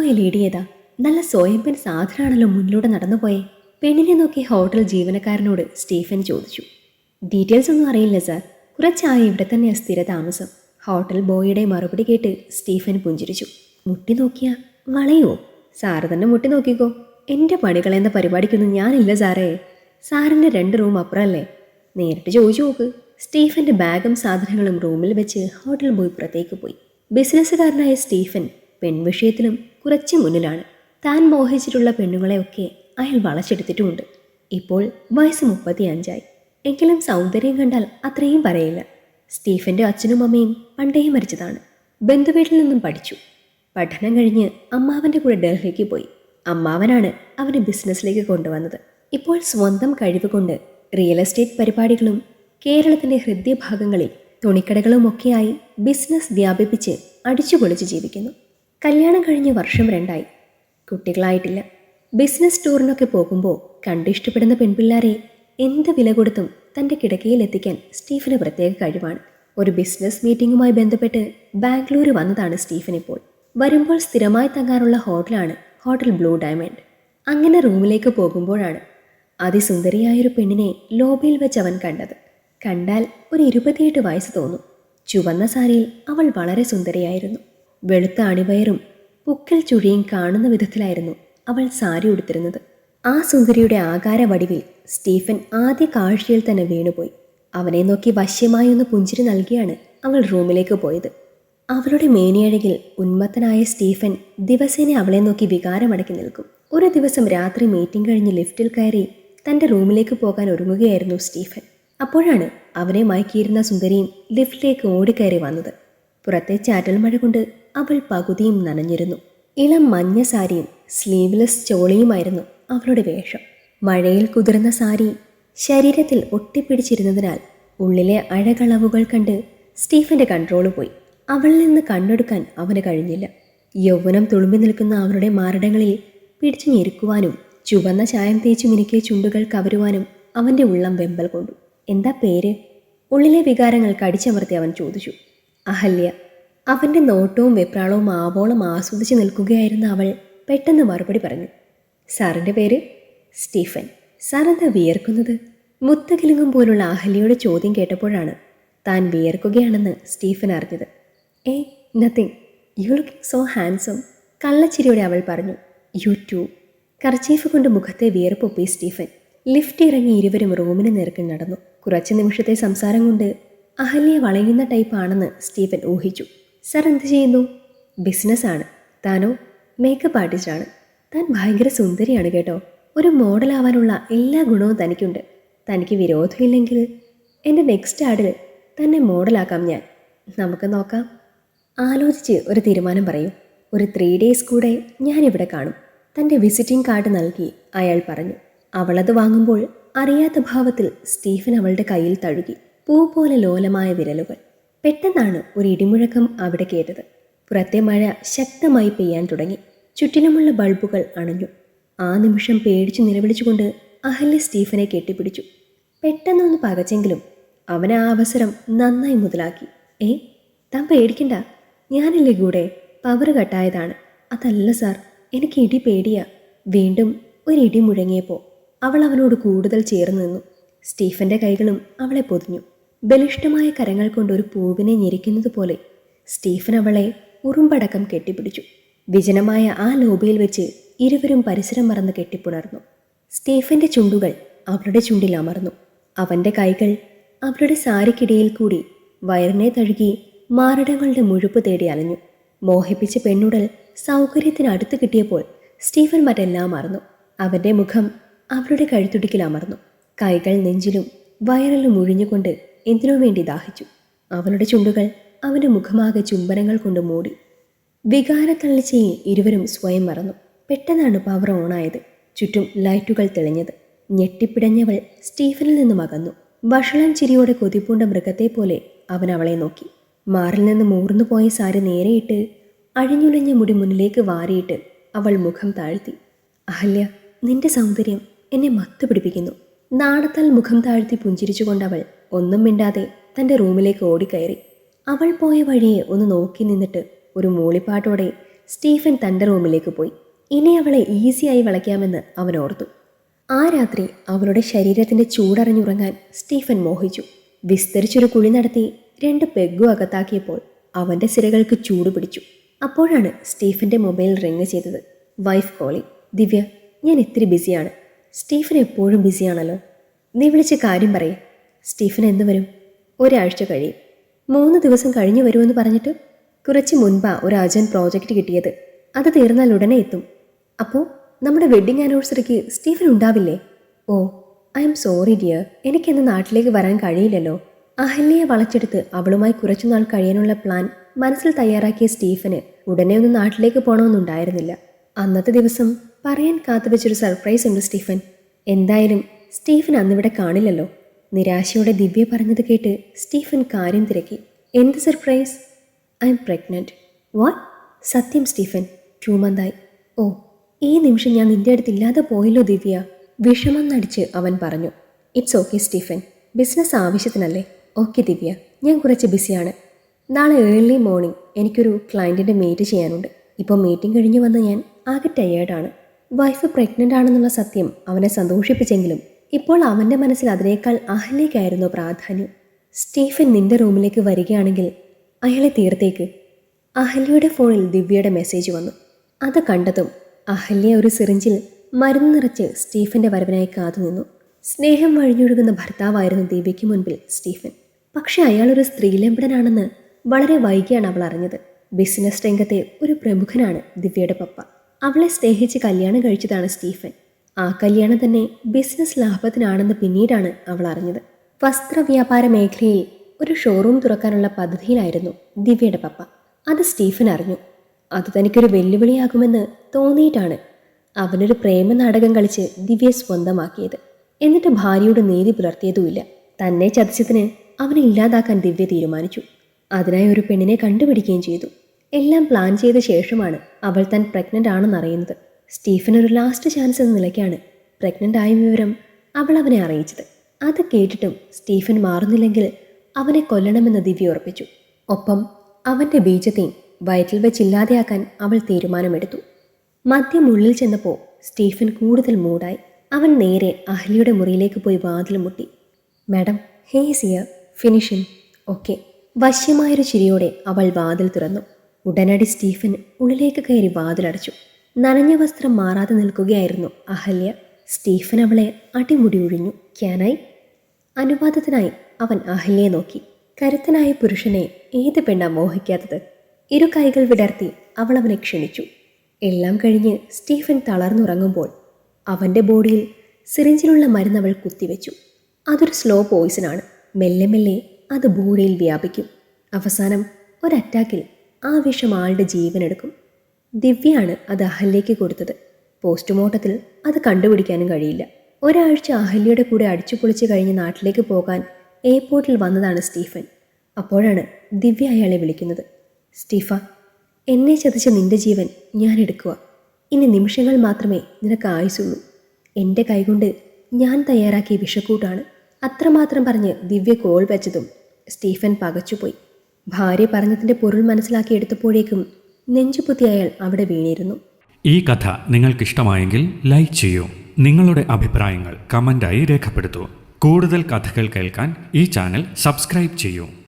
പോയ ലേഡിയേതാ നല്ല സ്വയംപൻ സാധനമാണല്ലോ മുന്നിലൂടെ നടന്നുപോയെ പെണ്ണിനെ നോക്കി ഹോട്ടൽ ജീവനക്കാരനോട് സ്റ്റീഫൻ ചോദിച്ചു. ഡീറ്റെയിൽസ് ഒന്നും അറിയില്ല സാർ. കുറച്ചായി ഇവിടെ തന്നെ സ്ഥിര താമസം. ഹോട്ടൽ ബോയിയുടെ മറുപടി കേട്ട് സ്റ്റീഫൻ പുഞ്ചിരിച്ചു. മുട്ടി നോക്കിയാ വളയോ? സാറ് തന്നെ മുട്ടി നോക്കിക്കോ. എന്റെ പണികളെന്ന പരിപാടിക്കൊന്നും ഞാനില്ല സാറേ. സാറിന്റെ രണ്ട് റൂം അപ്പുറമല്ലേ നേരിട്ട് ചോദിച്ചു നോക്ക്. സ്റ്റീഫന്റെ ബാഗും സാധനങ്ങളും റൂമിൽ വെച്ച് ഹോട്ടൽ ബോയ് പുറത്തേക്ക് പോയി. ബിസിനസ്സുകാരനായ സ്റ്റീഫൻ പെൺവിഷയത്തിലും കുറച്ച് മുന്നിലാണ്. താൻ മോഹിച്ചിട്ടുള്ള പെണ്ണുങ്ങളെയൊക്കെ അയാൾ വളച്ചെടുത്തിട്ടുമുണ്ട്. ഇപ്പോൾ വയസ്സ് മുപ്പത്തി അഞ്ചായി എങ്കിലും സൗന്ദര്യം കണ്ടാൽ അത്രയും പറയില്ല. സ്റ്റീഫന്റെ അച്ഛനും അമ്മയും പണ്ടേ മരിച്ചതാണ്. ബന്ധുവീട്ടിൽ നിന്നും പഠിച്ചു. പഠനം കഴിഞ്ഞ് അമ്മാവന്റെ കൂടെ ഡൽഹിക്ക് പോയി. അമ്മാവനാണ് അവനെ ബിസിനസ്സിലേക്ക് കൊണ്ടുവന്നത്. ഇപ്പോൾ സ്വന്തം കഴിവ് കൊണ്ട് റിയൽ എസ്റ്റേറ്റ് പരിപാടികളും കേരളത്തിന്റെ ഹൃദയഭാഗങ്ങളിൽ തുണിക്കടകളുമൊക്കെയായി ബിസിനസ് വ്യാപിപ്പിച്ച് അടിച്ചുപൊളിച്ച് ജീവിക്കുന്നു. കല്യാണം കഴിഞ്ഞ് വർഷം രണ്ടായി. കുട്ടികളായിട്ടില്ല. ബിസിനസ് ടൂറിനൊക്കെ പോകുമ്പോൾ കണ്ടിഷ്ടപ്പെടുന്ന പെൺപിള്ളാരെ എന്ത് വില കൊടുത്തും തന്റെ കിടക്കയിൽ എത്തിക്കാൻ സ്റ്റീഫന് പ്രത്യേക കഴിവാണ്. ഒരു ബിസിനസ് മീറ്റിംഗുമായി ബന്ധപ്പെട്ട് ബാംഗ്ലൂർ വന്നതാണ് സ്റ്റീഫൻ ഇപ്പോൾ. വരുമ്പോൾ സ്ഥിരമായി തങ്ങാറുള്ള ഹോട്ടലാണ് ഹോട്ടൽ ബ്ലൂ ഡയമണ്ട്. അങ്ങനെ റൂമിലേക്ക് പോകുമ്പോഴാണ് അതിസുന്ദരിയായൊരു പെണ്ണിനെ ലോബിയിൽ വെച്ച് അവൻ കണ്ടത്. കണ്ടാൽ ഒരു ഇരുപത്തിയെട്ട് വയസ്സ് തോന്നും. ചുവന്ന സാരിയിൽ അവൾ വളരെ സുന്ദരിയായിരുന്നു. വെളുത്ത അണിവയറും പുക്കൽ ചുഴിയും കാണുന്ന വിധത്തിലായിരുന്നു അവൾ സാരി ഉടുത്തിരുന്നത്. ആ സുന്ദരിയുടെ ആകാര വടിവിൽ സ്റ്റീഫൻ ആദ്യ കാഴ്ചയിൽ തന്നെ വീണുപോയി. അവനെ നോക്കി വശ്യമായി ഒന്ന് പുഞ്ചിരി നൽകിയാണ് അവൾ റൂമിലേക്ക് പോയത്. അവളുടെ മേനിയഴകിൽ ഉന്മത്തനായ സ്റ്റീഫൻ ദിവസേന അവളെ നോക്കി വികാരമടക്കി നിൽക്കും. ഒരു ദിവസം രാത്രി മീറ്റിംഗ് കഴിഞ്ഞ് ലിഫ്റ്റിൽ കയറി തന്റെ റൂമിലേക്ക് പോകാൻ ഒരുങ്ങുകയായിരുന്നു സ്റ്റീഫൻ. അപ്പോഴാണ് അവനെ മയക്കിയിരുന്ന സുന്ദരിയും ലിഫ്റ്റിലേക്ക് ഓടിക്കയറി വന്നത്. പുറത്തെ ചാറ്റൽ മഴ കൊണ്ട് അവൾ പകുതിയും നനഞ്ഞിരുന്നു. ഇളം മഞ്ഞ സാരിയും സ്ലീവ്ലെസ് ചോളിയുമായിരുന്നു അവളുടെ വേഷം. മഴയിൽ കുതിർന്ന സാരി ശരീരത്തിൽ ഒട്ടിപ്പിടിച്ചിരുന്നതിനാൽ ഉള്ളിലെ അഴകളവുകൾ കണ്ട് സ്റ്റീഫന്റെ കൺട്രോൾ പോയി. അവളിൽ നിന്ന് കണ്ണെടുക്കാൻ അവന് കഴിഞ്ഞില്ല. യൗവനം തുളുമ്പി നിൽക്കുന്ന അവരുടെ മാരടങ്ങളിൽ പിടിച്ചു ഞെരുക്കുവാനും ചുവന്ന ചായം തേച്ചു മിനുക്കിയ ചുണ്ടുകൾ കവരുവാനും അവന്റെ ഉള്ളം വെമ്പൽ കൊണ്ടു. എന്താ പേര്? ഉള്ളിലെ വികാരങ്ങൾ കടിച്ചമർത്തി അവൻ ചോദിച്ചു. അഹല്യ. അവന്റെ നോട്ടവും വെപ്രാളവും ആവോളം ആസ്വദിച്ച് നിൽക്കുകയായിരുന്ന അവൾ പെട്ടെന്ന് മറുപടി പറഞ്ഞു. സാറിന്റെ പേര്? സ്റ്റീഫൻ. സാറെന്താ വിയർക്കുന്നത്? മുത്തകിലുങ്ങും പോലുള്ള അഹല്യയുടെ ചോദ്യം കേട്ടപ്പോഴാണ് താൻ വിയർക്കുകയാണെന്ന് സ്റ്റീഫൻ അറിഞ്ഞത്. Eh nothing. You looking so handsome. കള്ളച്ചിരിയോടെ അവൾ പറഞ്ഞു. U to. കർച്ചീഫ് കൊണ്ട് മുഖത്തെ വിയർപ്പൊപ്പി സ്റ്റീഫൻ. ലിഫ്റ്റ് ഇറങ്ങി ഇരുവരും റൂമിന് നേർക്ക് നടന്നു. കുറച്ച് നിമിഷത്തെ സംസാരം കൊണ്ട് അഹല്യ വളയുന്ന ടൈപ്പാണെന്ന് സ്റ്റീഫൻ ഊഹിച്ചു. സർ എന്ത് ചെയ്യുന്നു? ബിസിനസ്സാണ് താനോ മേക്കപ്പ് ആർട്ടിസ്റ്റാണ് താൻ ഭയങ്കര സുന്ദരിയാണ് കേട്ടോ. ഒരു മോഡലാവാനുള്ള എല്ലാ ഗുണവും തനിക്കുണ്ട്. തനിക്ക് വിരോധമില്ലെങ്കിൽ എന്റെ നെക്സ്റ്റ് ആഡിൽ തന്നെ മോഡലാക്കാം ഞാൻ. നമുക്ക് നോക്കാം. ആലോചിച്ച് ഒരു തീരുമാനം പറയൂ. ഒരു ത്രീ ഡേയ്സ് കൂടെ ഞാനിവിടെ കാണും. തന്റെ വിസിറ്റിംഗ് കാർഡ് നൽകി അയാൾ പറഞ്ഞു. അവളത് വാങ്ങുമ്പോൾ അറിയാത്ത ഭാവത്തിൽ സ്റ്റീഫൻ അവളുടെ കയ്യിൽ തഴുകി. പൂ പോലെ ലോലമായ വിരലുകൾ. പെട്ടെന്നാണ് ഒരു ഇടിമുഴക്കം അവിടെ കേട്ടത്. പുറത്തെ മഴ ശക്തമായി പെയ്യാൻ തുടങ്ങി. ചുറ്റിലുമുള്ള ബൾബുകൾ അണഞ്ഞു. ആ നിമിഷം പേടിച്ചു നിലവിളിച്ചുകൊണ്ട് അഹല്യ സ്റ്റീഫനെ കെട്ടിപ്പിടിച്ചു. പെട്ടെന്നൊന്ന് പകച്ചെങ്കിലും അവൻ ആ അവസരം നന്നായി മുതലാക്കി. ഏ താൻ പേടിക്കണ്ട. ഞാനല്ലേ കൂടെ? പവർ കട്ടായതാണ്. അതല്ല സാർ എനിക്ക് ഇടി പേടിയാ. വീണ്ടും ഒരു ഇടി മുഴങ്ങിയപ്പോൾ അവൾ അവനോട് കൂടുതൽ ചേർന്ന് നിന്നു. സ്റ്റീഫന്റെ കൈകളും അവളെ പൊതിഞ്ഞു. ബലിഷ്ടമായ കരങ്ങൾ കൊണ്ട് ഒരു പൂവിനെ ഞെരിക്കുന്നത് പോലെ സ്റ്റീഫൻ അവളെ ഉറുമ്പടക്കം കെട്ടിപ്പിടിച്ചു. വിജനമായ ആ ലോബിയിൽ വെച്ച് ഇരുവരും പരിസരം മറന്ന് കെട്ടിപ്പുണർന്നു. സ്റ്റീഫന്റെ ചുണ്ടുകൾ അവളുടെ ചുണ്ടിൽ അമർന്നു. അവന്റെ കൈകൾ അവളുടെ സാരിക്കിടയിൽ കൂടി വയറിനെ തഴുകി മാരടങ്ങളുടെ മുഴുപ്പ് തേടി അലഞ്ഞു. മോഹിപ്പിച്ച പെണ്ണുടൽ സൗകര്യത്തിന് അടുത്ത് കിട്ടിയപ്പോൾ സ്റ്റീഫൻ മറ്റെല്ലാം മറന്നു. അവന്റെ മുഖം അവളുടെ കഴുത്തുടിക്കിൽ അമർന്നു. കൈകൾ നെഞ്ചിലും വയറിലും മുഴിഞ്ഞുകൊണ്ട് എന്തിനു വേണ്ടി ദാഹിച്ചു? അവളുടെ ചുണ്ടുകൾ അവന്റെ മുഖമാകെ ചുംബനങ്ങൾ കൊണ്ട് മൂടി. വികാരത്തള്ളിച്ചയിൽ ഇരുവരും സ്വയം മറന്നു. പെട്ടെന്നാണ് പവർ ഓണായത്. ചുറ്റും ലൈറ്റുകൾ തെളിഞ്ഞത്. ഞെട്ടിപ്പിടഞ്ഞവൾ സ്റ്റീഫനിൽ നിന്നും അകന്നു. വഷളം ചിരിയോടെ കൊതിപ്പൂണ്ട മൃഗത്തെ പോലെ അവൻ അവളെ നോക്കി. മാറിൽ നിന്ന് മൂർന്നു പോയ സാരി നേരെയിട്ട് അഴിഞ്ഞുലഞ്ഞ മുടി മുന്നിലേക്ക് വാരിയിട്ട് അവൾ മുഖം താഴ്ത്തി. അഹല്യ നിന്റെ സൗന്ദര്യം എന്നെ മത്തുപിടിപ്പിക്കുന്നു. നാണത്താൽ മുഖം താഴ്ത്തി പുഞ്ചിരിച്ചുകൊണ്ടവൾ ഒന്നും മിണ്ടാതെ തന്റെ റൂമിലേക്ക് ഓടിക്കയറി. അവൾ പോയ വഴിയെ ഒന്ന് നോക്കി നിന്നിട്ട് ഒരു മൂളിപ്പാട്ടോടെ സ്റ്റീഫൻ തന്റെ റൂമിലേക്ക് പോയി. ഇനി അവളെ ഈസിയായി വളയ്ക്കാമെന്ന് അവൻ ഓർത്തു. ആ രാത്രി അവളുടെ ശരീരത്തിന്റെ ചൂടറിഞ്ഞുറങ്ങാൻ സ്റ്റീഫൻ മോഹിച്ചു. വിസ്തരിച്ചൊരു കുഴി നടത്തി രണ്ട് പെഗ്ഗു അകത്താക്കിയപ്പോൾ അവന്റെ സിരകൾക്ക് ചൂട് പിടിച്ചു. അപ്പോഴാണ് സ്റ്റീഫന്റെ മൊബൈൽ റിങ് ചെയ്തത്. വൈഫ് കോളി ദിവ്യ ഞാൻ ഇത്തിരി ബിസിയാണ്. സ്റ്റീഫൻ എപ്പോഴും ബിസിയാണല്ലോ. നീ വിളിച്ച കാര്യം പറയേ. സ്റ്റീഫൻ എന്ന് വരും? ഒരാഴ്ച കഴിയും. മൂന്ന് ദിവസം കഴിഞ്ഞു വരുമെന്ന് പറഞ്ഞിട്ട് കുറച്ച് മുൻപാ ഒരു അർജന്റ് പ്രോജക്റ്റ് കിട്ടിയത്. അത് തീർന്നാൽ ഉടനെ എത്തും. അപ്പോൾ നമ്മുടെ വെഡ്ഡിംഗ് ആനിവേഴ്സറിക്ക് സ്റ്റീഫൻ ഉണ്ടാവില്ലേ? Oh I M sorry dear. എനിക്കെന്ന് നാട്ടിലേക്ക് വരാൻ കഴിയില്ലല്ലോ. അഹല്യയെ വളച്ചെടുത്ത് അവളുമായി കുറച്ചുനാൾ കഴിയാനുള്ള പ്ലാൻ മനസ്സിൽ തയ്യാറാക്കിയ സ്റ്റീഫന് ഉടനെ ഒന്ന് നാട്ടിലേക്ക് പോകണമെന്നുണ്ടായിരുന്നില്ല അന്നത്തെ ദിവസം പറയാൻ കാത്തുവെച്ചൊരു സർപ്രൈസ് ഉണ്ട് സ്റ്റീഫൻ. എന്തായാലും സ്റ്റീഫൻ അന്നിവിടെ കാണില്ലല്ലോ. നിരാശയോടെ ദിവ്യ പറഞ്ഞത് കേട്ട് സ്റ്റീഫൻ കാര്യം തിരക്കി. എന്ത് surprise I M pregnant what സത്യം സ്റ്റീഫൻ ടു മന്തായി ഓ ഈ നിമിഷം ഞാൻ നിന്റെ അടുത്ത് ഇല്ലാതെ പോയല്ലോ ദിവ്യ. വിഷമം നടിച്ച് അവൻ പറഞ്ഞു. It's okay Stephen. ബിസിനസ് ആവശ്യത്തിനല്ലേ? ഓക്കെ ദിവ്യ. ഞാൻ കുറച്ച് ബിസിയാണ്. നാളെ ഏർലി മോർണിംഗ് എനിക്കൊരു ക്ലയന്റിന്റെ മീറ്റ് ചെയ്യാനുണ്ട്. ഇപ്പോൾ മീറ്റിംഗ് കഴിഞ്ഞ് വന്ന് ഞാൻ ആകെ ടയേർഡാണ് വൈഫ് പ്രഗ്നന്റ് ആണെന്നുള്ള സത്യം അവനെ സന്തോഷിപ്പിച്ചെങ്കിലും ഇപ്പോൾ അവന്റെ മനസ്സിൽ അതിനേക്കാൾ അഹല്യയ്ക്കായിരുന്നു പ്രാധാന്യം. സ്റ്റീഫൻ നിന്റെ റൂമിലേക്ക് വരികയാണെങ്കിൽ അയാളെ തീർത്തേക്ക്. അഹല്യയുടെ ഫോണിൽ ദിവ്യയുടെ മെസ്സേജ് വന്നു. അത് കണ്ടതും അഹല്യ ഒരു സിറിഞ്ചിൽ മരുന്ന് നിറച്ച് സ്റ്റീഫന്റെ വരവിനായി കാത്തുനിന്നു. സ്നേഹം വഴിഞ്ഞൊഴുകുന്ന ഭർത്താവായിരുന്നു ദിവ്യയ്ക്ക് മുൻപിൽ സ്റ്റീഫൻ. പക്ഷേ അയാൾ ഒരു സ്ത്രീലമ്പടനാണെന്ന് വളരെ വൈകിയാണ് അവൾ അറിഞ്ഞത്. ബിസിനസ് രംഗത്തെ ഒരു പ്രമുഖനാണ് ദിവ്യയുടെ പപ്പ. അവളെ സ്നേഹിച്ച് കല്യാണം കഴിച്ചതാണ് സ്റ്റീഫൻ. ആ കല്യാണം തന്നെ ബിസിനസ് ലാഭത്തിനാണെന്ന് പിന്നീടാണ് അവൾ അറിഞ്ഞത്. വസ്ത്രവ്യാപാര മേഖലയിൽ ഒരു ഷോറൂം തുറക്കാനുള്ള പദ്ധതിയിലായിരുന്നു ദിവ്യയുടെ പപ്പ. അത് സ്റ്റീഫൻ അറിഞ്ഞു. അത് തനിക്കൊരു വെല്ലുവിളിയാകുമെന്ന് തോന്നിയിട്ടാണ് അവനൊരു പ്രേമ നാടകം കളിച്ച് ദിവ്യയെ സ്വന്തമാക്കിയത്. എന്നിട്ട് ഭാര്യയോട് നീതി പുലർത്തിയതുമില്ല. തന്നെ ചതിച്ചതിന് അവനെ ഇല്ലാതാക്കാൻ ദിവ്യ തീരുമാനിച്ചു. അതിനായി ഒരു പെണ്ണിനെ കണ്ടുപിടിക്കുകയും ചെയ്തു. എല്ലാം പ്ലാൻ ചെയ്ത ശേഷമാണ് അവൾ താൻ പ്രഗ്നന്റ് ആണെന്ന് അറിയുന്നത്. സ്റ്റീഫൻ ഒരു ലാസ്റ്റ് ചാൻസ് എന്ന നിലയ്ക്കാണ് പ്രഗ്നന്റ് ആയ വിവരം അവൾ അവനെ അറിയിച്ചത്. അത് കേട്ടിട്ടും സ്റ്റീഫൻ മാറുന്നില്ലെങ്കിൽ അവനെ കൊല്ലണമെന്ന് ദിവ്യ ഉറപ്പിച്ചു. ഒപ്പം അവന്റെ ബീജത്തെയും വയറ്റിൽ വെച്ചില്ലാതെയാക്കാൻ അവൾ തീരുമാനമെടുത്തു. മദ്യം ഉള്ളിൽ ചെന്നപ്പോൾ സ്റ്റീഫൻ കൂടുതൽ മൂടായി അവൻ നേരെ അഹ്ലിയുടെ മുറിയിലേക്ക് പോയി വാതിൽ മുട്ടി. മാഡം ഹേ സിയർ ഫിനിഷിംഗ് ഓക്കെ. വശ്യമായൊരു ചിരിയോടെ അവൾ വാതിൽ തുറന്നു. ഉടനടി സ്റ്റീഫൻ ഉള്ളിലേക്ക് കയറി വാതിലടച്ചു. നനഞ്ഞ വസ്ത്രം മാറാതെ നിൽക്കുകയായിരുന്നു അഹല്യ. സ്റ്റീഫൻ അവളെ അടിമുടി ഒഴിഞ്ഞു ക്യാനായി അനുവാദത്തിനായി അവൻ അഹല്യയെ നോക്കി. കരുത്തനായ പുരുഷനെ ഏത് പെണ്ണാ മോഹിക്കാത്തത്? ഇരു കൈകൾ വിടർത്തി അവൾ അവനെ ക്ഷണിച്ചു. എല്ലാം കഴിഞ്ഞ് സ്റ്റീഫൻ തളർന്നുറങ്ങുമ്പോൾ അവന്റെ ബോഡിയിൽ സിറിഞ്ചിലുള്ള മരുന്ന് അവൾ കുത്തിവെച്ചു. അതൊരു സ്ലോ പോയിസനാണ് മെല്ലെ മെല്ലെ അത് ബോഡിയിൽ വ്യാപിക്കും. അവസാനം ഒരറ്റാക്കിൽ ആ വിഷം ആളുടെ ജീവനെടുക്കും. ദിവ്യയാണ് അത് അഹല്യയ്ക്ക് കൊടുത്തത്. പോസ്റ്റ്മോർട്ടത്തിൽ അത് കണ്ടുപിടിക്കാനും കഴിയില്ല. ഒരാഴ്ച അഹല്യയുടെ കൂടെ അടിച്ചു പൊളിച്ച് കഴിഞ്ഞ് നാട്ടിലേക്ക് പോകാൻ എയർപോർട്ടിൽ വന്നതാണ് സ്റ്റീഫൻ. അപ്പോഴാണ് ദിവ്യ അയാളെ വിളിക്കുന്നത്. സ്റ്റീഫ എന്നെ ചതിച്ച നിന്റെ ജീവൻ ഞാൻ എടുക്കുക ഇനി നിമിഷങ്ങൾ മാത്രമേ നിനക്ക് ആയുസുള്ളൂ എന്റെ കൈകൊണ്ട് ഞാൻ തയ്യാറാക്കിയ വിഷക്കൂട്ടാണ്. അത്രമാത്രം പറഞ്ഞ് ദിവ്യ കോൾ വെച്ചതും സ്റ്റീഫൻ പകച്ചുപോയി. ഭാര്യ പറഞ്ഞതിന്റെ പൊരുൾ മനസ്സിലാക്കി എടുത്തപ്പോഴേക്കും നെഞ്ചുപൊത്തി അയാൾ അവിടെ വീണിരുന്നു. ഈ കഥ നിങ്ങൾക്കിഷ്ടമായെങ്കിൽ ലൈക്ക് ചെയ്യൂ. നിങ്ങളുടെ അഭിപ്രായങ്ങൾ കമന്റായി രേഖപ്പെടുത്തൂ. കൂടുതൽ കഥകൾ കേൾക്കാൻ ഈ ചാനൽ സബ്സ്ക്രൈബ് ചെയ്യൂ.